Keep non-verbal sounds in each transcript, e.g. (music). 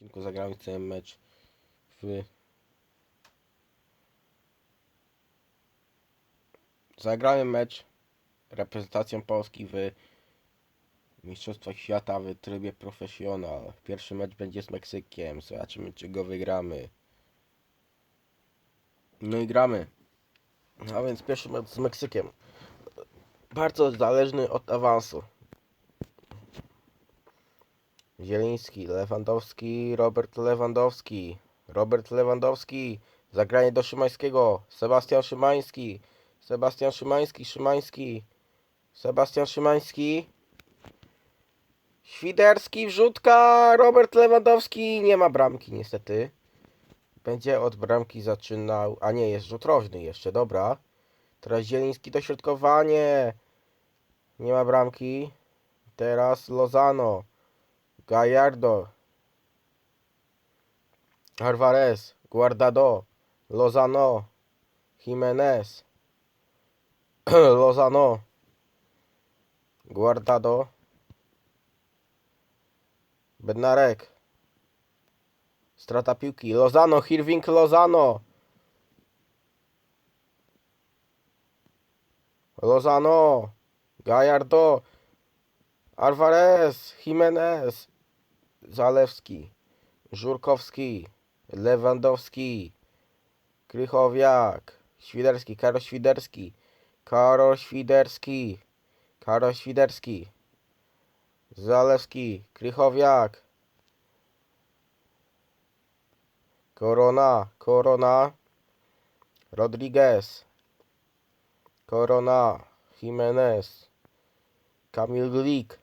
odcinku zagrałem cały mecz w... Zagrałem mecz reprezentacją Polski w Mistrzostwach Świata w trybie profesjonal. Pierwszy mecz będzie z Meksykiem. Zobaczymy, czy go wygramy. No i gramy. A więc pierwszy mecz z Meksykiem. Bardzo zależny od awansu. Zieliński, Lewandowski, Robert Lewandowski, Robert Lewandowski, zagranie do Szymańskiego, Sebastian Szymański, Sebastian Szymański, Szymański, Sebastian Szymański, Świderski, wrzutka, Robert Lewandowski, nie ma bramki niestety. Będzie od bramki zaczynał, a nie, jest rzut rożny jeszcze, dobra. Teraz Zieliński dośrodkowanie, nie ma bramki. Teraz Lozano. Gallardo, Alvarez, Guardado, Lozano, Jimenez, (clears throat) Lozano, Guardado, Bednarek, strata piłki, Lozano, Hirving Lozano, Lozano, Gallardo, Alvarez, Jimenez, Zalewski, Żurkowski, Lewandowski, Krychowiak, Świderski, Karol Świderski, Karol Świderski, Karol Świderski, Zalewski, Krychowiak, Korona, Korona, Rodriguez, Korona, Jimenez, Kamil Glik,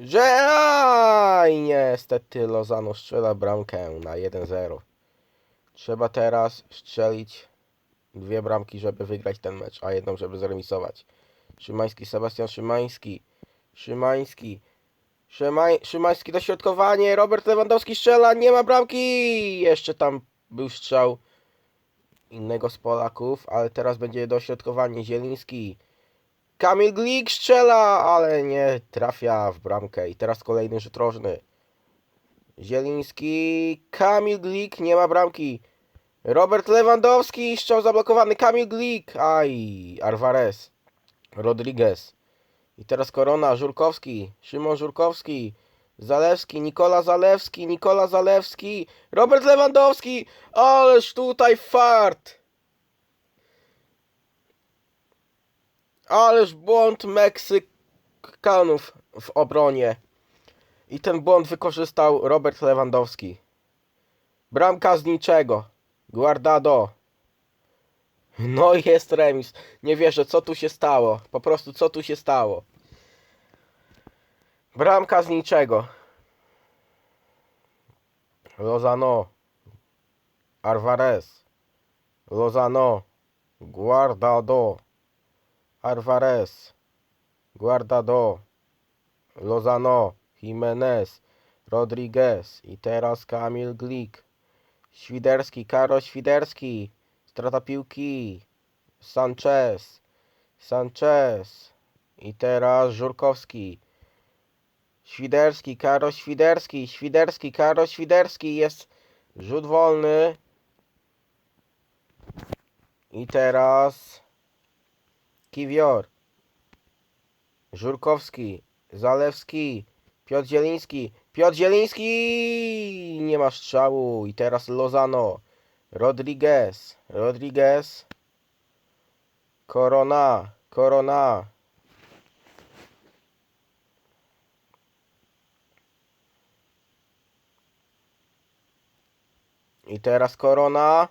że aj, niestety Lozano strzela bramkę na 1-0. Trzeba teraz strzelić dwie bramki, żeby wygrać ten mecz, a jedną, żeby zremisować. Szymański, Sebastian Szymański. Szymański. Szymaj, Szymański dośrodkowanie. Robert Lewandowski strzela, nie ma bramki. Jeszcze tam był strzał innego z Polaków, ale teraz będzie dośrodkowanie. Zieliński. Kamil Glik strzela, ale nie trafia w bramkę. I teraz kolejny rzut rożny. Zieliński, Kamil Glik, nie ma bramki. Robert Lewandowski, strzał zablokowany. Kamil Glik, aj, Alvarez, Rodriguez. I teraz Korona, Żurkowski, Szymon Żurkowski, Zalewski, Nikola Zalewski, Nikola Zalewski, Robert Lewandowski, ależ tutaj fart. Ależ błąd Meksykanów w obronie. I ten błąd wykorzystał Robert Lewandowski. Bramka z niczego. Guardado. No i jest remis. Nie wierzę, co tu się stało. Po prostu, co tu się stało. Bramka z niczego. Lozano. Alvarez. Lozano. Guardado. Alvarez, Guardado, Lozano, Jimenez, Rodriguez i teraz Kamil Glik. Świderski, Karol Świderski, strata piłki, Sanchez, Sanchez i teraz Żurkowski. Świderski, Karol Świderski, Świderski, Karol Świderski, jest rzut wolny. I teraz Kiwior, Żurkowski, Zalewski, Piotr Zieliński, Piotr Zieliński! Nie ma strzału. I teraz Lozano, Rodriguez, Rodriguez, Korona, Korona. I teraz Korona.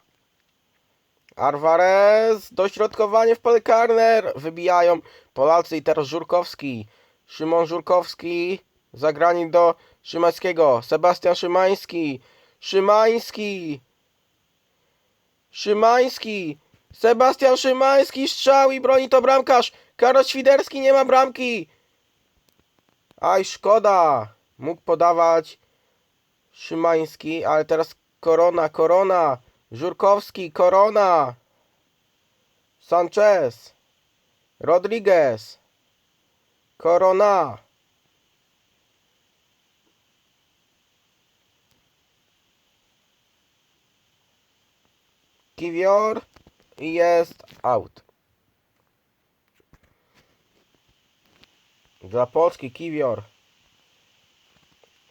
Alvarez, dośrodkowanie w pole karne, wybijają Polacy i teraz Żurkowski, Szymon Żurkowski, zagranie do Szymańskiego, Sebastian Szymański, Szymański, Szymański, Sebastian Szymański, strzał i broni to bramkarz, Karol Świderski nie ma bramki, aj szkoda, mógł podawać Szymański, ale teraz Korona, Korona, Żurkowski, Korona, Sanchez, Rodriguez, Korona. Kiwior jest out. Dla Polski Kiwior.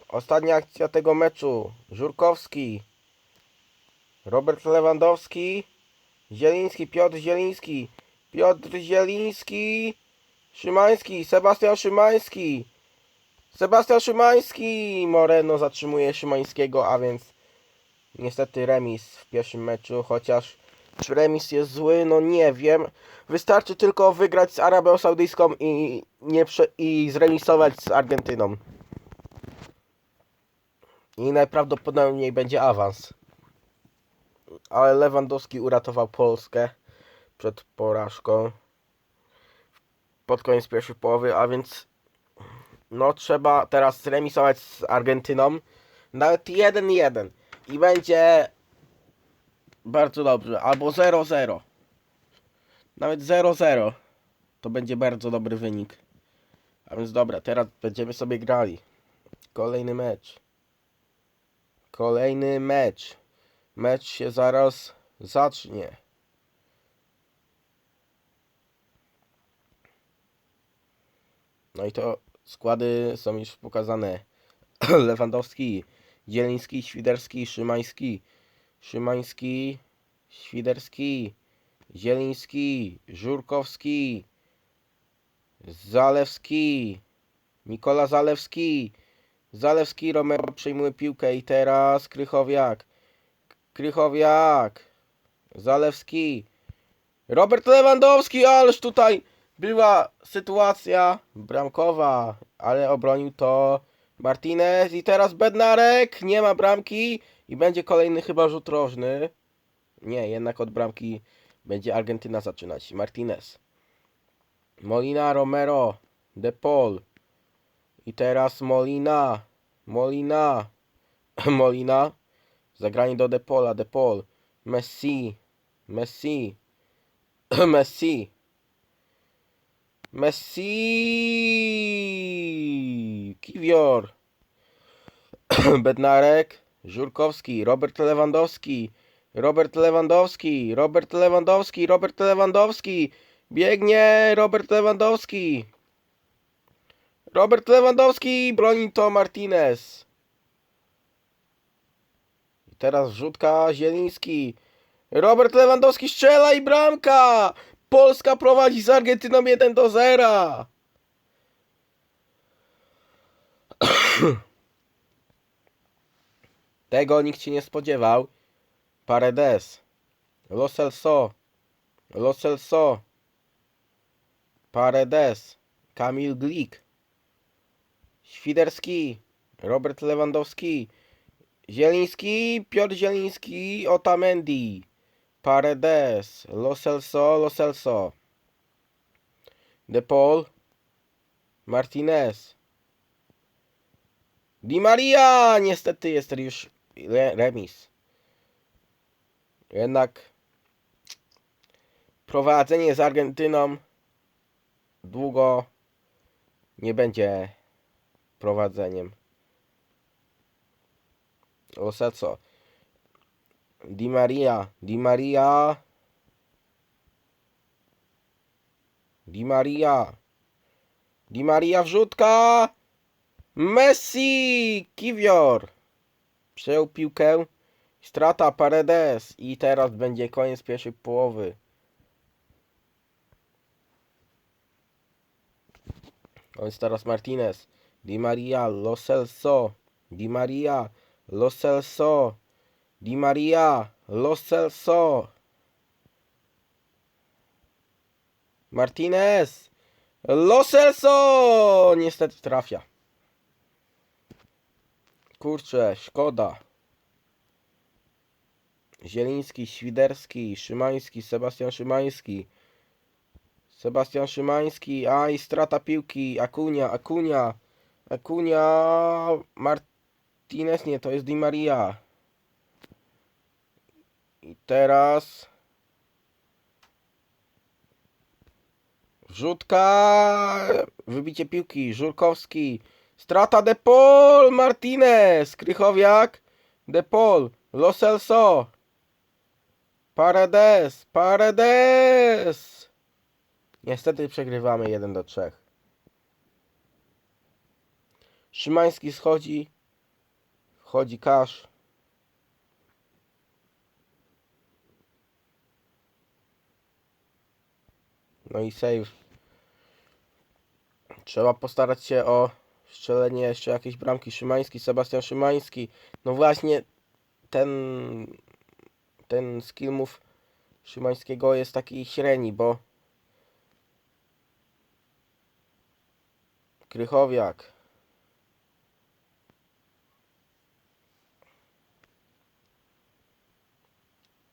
Ostatnia akcja tego meczu. Żurkowski. Robert Lewandowski. Zieliński, Piotr Zieliński. Piotr Zieliński. Szymański, Sebastian Szymański. Sebastian Szymański. Moreno zatrzymuje Szymańskiego, a więc niestety remis w pierwszym meczu, chociaż czy remis jest zły, no nie wiem. Wystarczy tylko wygrać z Arabią Saudyjską i, nie i zremisować z Argentyną. I najprawdopodobniej będzie awans. Ale Lewandowski uratował Polskę przed porażką pod koniec pierwszej połowy, a więc no trzeba teraz zremisować z Argentyną. Nawet 1-1 i będzie bardzo dobrze. Albo 0-0. Nawet 0-0 to będzie bardzo dobry wynik. A więc dobra, teraz będziemy sobie grali. Kolejny mecz. Kolejny mecz. Mecz się zaraz zacznie. No i to składy są już pokazane. (clears throat) Lewandowski, Zieliński, Świderski, Szymański, Szymański, Świderski, Zieliński, Żurkowski, Zalewski, Nikola Zalewski, Zalewski, Romero przejmuje piłkę i teraz Krychowiak, Krychowiak, Zalewski, Robert Lewandowski, ależ tutaj była sytuacja bramkowa, ale obronił to Martinez i teraz Bednarek, nie ma bramki i będzie kolejny chyba rzut rożny. Nie, jednak od bramki będzie Argentyna zaczynać. Martinez. Molina, Romero, De Paul. I teraz Molina, Molina, (laughs) Molina. Zagranie do De Paula, De Paul. Messi, Messi, (clears throat) Messi. Messi! Kiwior! (clears throat) Bednarek, Żurkowski, Robert Lewandowski, Robert Lewandowski, Robert Lewandowski, Robert Lewandowski, biegnie Robert Lewandowski. Robert Lewandowski, broni to Martinez. Teraz wrzutka Zieliński. Robert Lewandowski strzela i bramka! Polska prowadzi z Argentyną 1 do 0. (coughs) Tego nikt się nie spodziewał. Paredes. Lo Celso. Lo Celso. Paredes. Kamil Glik. Świderski. Robert Lewandowski. Zieliński. Piotr Zieliński. Otamendi. Paredes. Lo Celso. Lo Celso. De Paul. Martinez. Di Maria! Niestety jest już re remis. Jednak prowadzenie z Argentyną długo nie będzie prowadzeniem. Oseco. Di Maria, Di Maria. Di Maria. Di Maria wrzutka. Messi! Kiwior! Przejął piłkę. Strata Paredes. I teraz będzie koniec pierwszej połowy. Więc teraz Martinez. Di Maria, Lo Celso. Di Maria, Lo Celso. Di Maria, Lo Celso. Martinez. Lo Celso! Niestety trafia. Kurczę, szkoda. Zieliński, Świderski, Szymański, Sebastian Szymański. Sebastian Szymański, a i strata piłki, Akunia, Akunia, Akunia, Martinez, nie, to jest Di Maria. I teraz... Wrzutka, wybicie piłki, Żurkowski, strata De Paul, Martinez, Krychowiak, De Paul, Lo Celso, Paredes! Paredes! Niestety przegrywamy 1 do 3. Szymański schodzi. Wchodzi Kasz. No i save. Trzeba postarać się o strzelenie jeszcze jakiejś bramki. Szymański, Sebastian Szymański. No właśnie ten ten skill move Szymańskiego jest taki średni, bo Krychowiak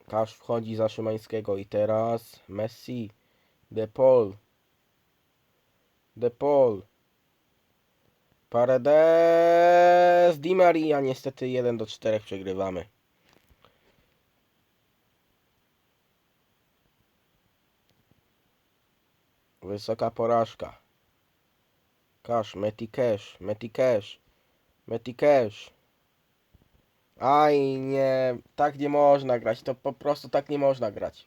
Kasz wchodzi za Szymańskiego i teraz Messi De Paul De Paul Paredes Di Maria niestety 1 do 4 przegrywamy Wysoka porażka. Cash, Meti Cash, Meti Cash, Meti Cash. Aj, nie, tak nie można grać, to po prostu tak nie można grać.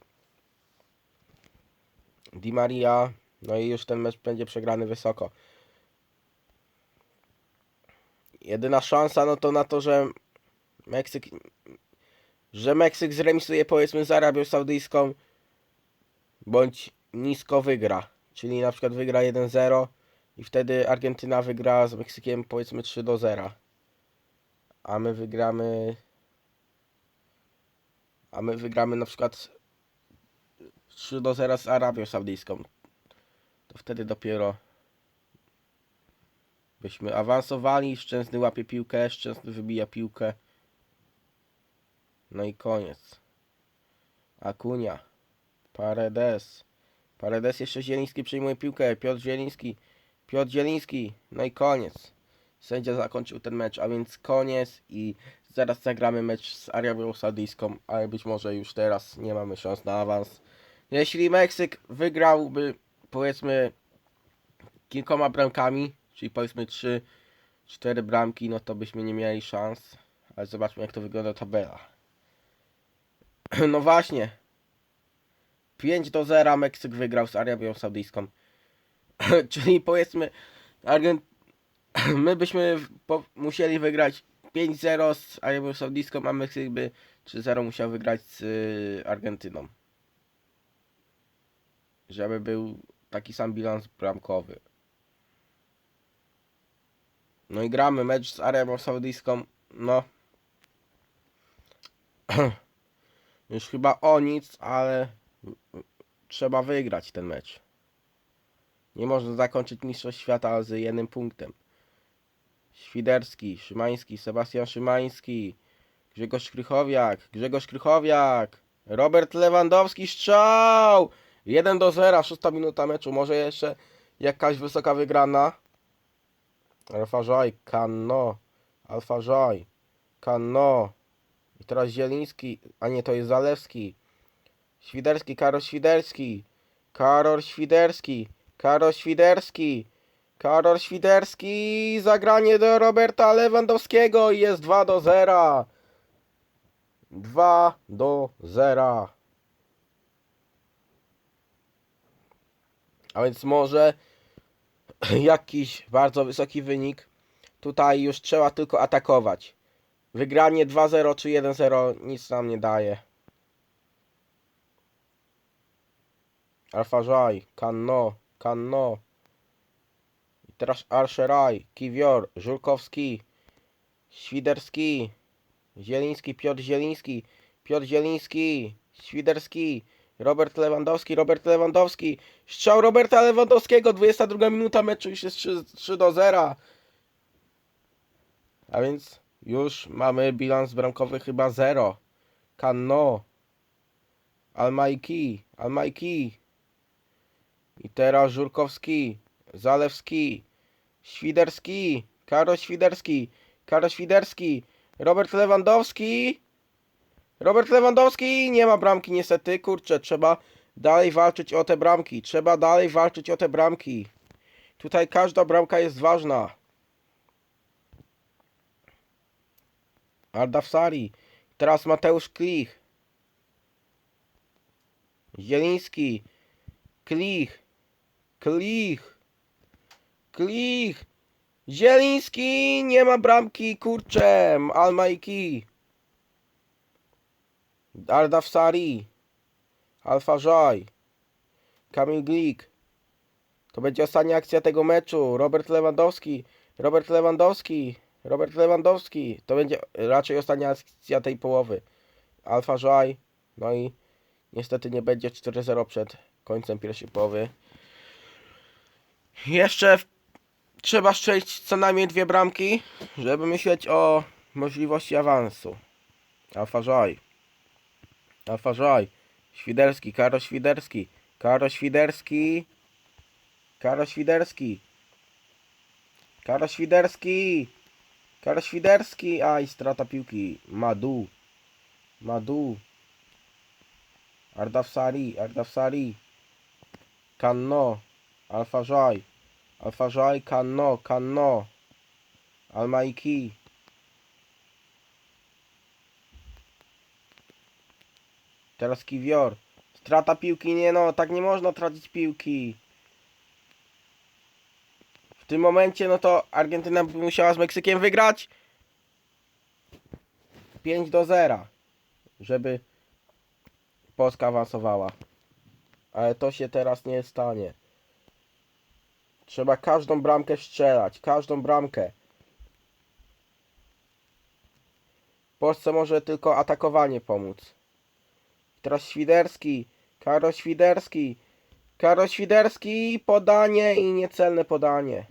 Di Maria, no i już ten mecz będzie przegrany wysoko. Jedyna szansa, no to na to, że Meksyk, że Meksyk zremisuje powiedzmy z Arabią Saudyjską, bądź nisko wygra. Czyli na przykład wygra 1-0 i wtedy Argentyna wygra z Meksykiem powiedzmy 3 do 0. A my wygramy a my wygramy na przykład 3 do 0 z Arabią Saudyjską. To wtedy dopiero byśmy awansowali, Szczęsny łapie piłkę, Szczęsny wybija piłkę. No i koniec. Akunia. Paredes. Paredes jeszcze Zieliński przyjmuje piłkę. Piotr Zieliński. Piotr Zieliński. No i koniec. Sędzia zakończył ten mecz, a więc koniec i zaraz zagramy mecz z Arabią Saudyjską, ale być może już teraz nie mamy szans na awans. Jeśli Meksyk wygrałby powiedzmy kilkoma bramkami, czyli powiedzmy 3 4 bramki, no to byśmy nie mieli szans. Ale zobaczmy jak to wygląda tabela. (clears throat) No właśnie, 5 do 0 Meksyk wygrał z Arabią Saudyjską. (clears throat) Czyli powiedzmy, Argent... (clears throat) my byśmy musieli wygrać 5-0 z Arabią Saudyjską, a Meksyk by 3-0 musiał wygrać z y, Argentyną. Żeby był taki sam bilans bramkowy. No i gramy mecz z Arabią Saudyjską. No. (clears throat) Już chyba o nic, ale trzeba wygrać ten mecz. Nie można zakończyć Mistrzostw Świata z jednym punktem. Świderski, Szymański, Sebastian Szymański, Grzegorz Krychowiak, Grzegorz Krychowiak, Robert Lewandowski, strzał! 1 do 0, szósta minuta meczu, może jeszcze jakaś wysoka wygrana. Alfa Joy, Kanno, Alfa Joy, Kanno. I teraz Zieliński, a nie, to jest Zalewski. Świderski, Karol Świderski. Karol Świderski. Karol Świderski. Karol Świderski. Zagranie do Roberta Lewandowskiego i jest 2 do 0. 2 do 0. A więc może (clears throat) jakiś bardzo wysoki wynik. Tutaj już trzeba tylko atakować. Wygranie 2-0 czy 1-0 nic nam nie daje. Alfażaj, Kanno, Kanno. Teraz Arszeraj, Kiwior, Żurkowski, Świderski, Zieliński, Piotr Zieliński, Piotr Zieliński, Świderski, Robert Lewandowski, Robert Lewandowski. Strzał Roberta Lewandowskiego, 22 minuta meczu już jest 3, 3 do 0. A więc już mamy bilans bramkowy chyba 0. Kanno. Almajki, Almajki. I teraz Żurkowski, Zalewski, Świderski, Karol Świderski, Karol Świderski, Robert Lewandowski. Robert Lewandowski, nie ma bramki niestety, kurczę, trzeba dalej walczyć o te bramki, trzeba dalej walczyć o te bramki. Tutaj każda bramka jest ważna. Arda Sari, teraz Mateusz Klich. Zieliński. Klich. Klich. Klich. Zieliński. Nie ma bramki. Kurczę. Almaiki. Ardaf Sari. Alfa Joy. Kamil Glik. To będzie ostatnia akcja tego meczu. Robert Lewandowski. Robert Lewandowski. Robert Lewandowski. To będzie raczej ostatnia akcja tej połowy. Alfa Joy. No i niestety nie będzie 4-0 przed końcem pierwszej połowy. Jeszcze w... trzeba strzelić co najmniej dwie bramki, żeby myśleć o możliwości awansu. Alfa Joy. Alfa Joy. Świderski, Karo Świderski. Karo Świderski. Karo Świderski. Karo Świderski. Karo Świderski. Aj, strata piłki. Madu. Madu. Ardafsari. Ardafsari. Kanno. Alfa Joy. Alfa Joy. Kanno. Kanno. Almaiki. Teraz Kiwior. Strata piłki, nie no, tak nie można tracić piłki. W tym momencie, no to Argentyna musiała z Meksykiem wygrać 5 do 0, żeby Polska awansowała. Ale to się teraz nie stanie. Trzeba każdą bramkę strzelać, każdą bramkę. Polsce może tylko atakowanie pomóc. Teraz Świderski. Karo Świderski. Karo Świderski. Podanie i niecelne podanie.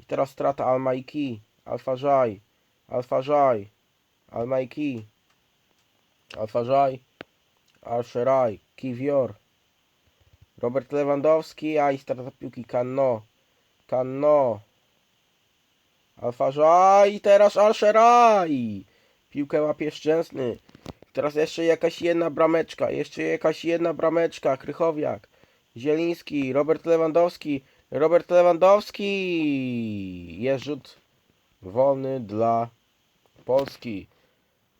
I teraz strata Almaiki. Alfa Żaj. Alfa Żaj. Almaiki. Alfa Żaj. Alszeraj. Kiwior. Robert Lewandowski. A i strata piłki Kanno. Kanno. Alfa Żaj. I teraz Alszeraj. Piłkę łapie Szczęsny. Teraz jeszcze jakaś jedna brameczka, jeszcze jakaś jedna brameczka, Krychowiak, Zieliński, Robert Lewandowski, Robert Lewandowski, jest rzut wolny dla Polski,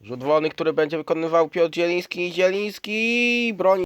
rzut wolny, który będzie wykonywał Piotr Zieliński, Zieliński, broni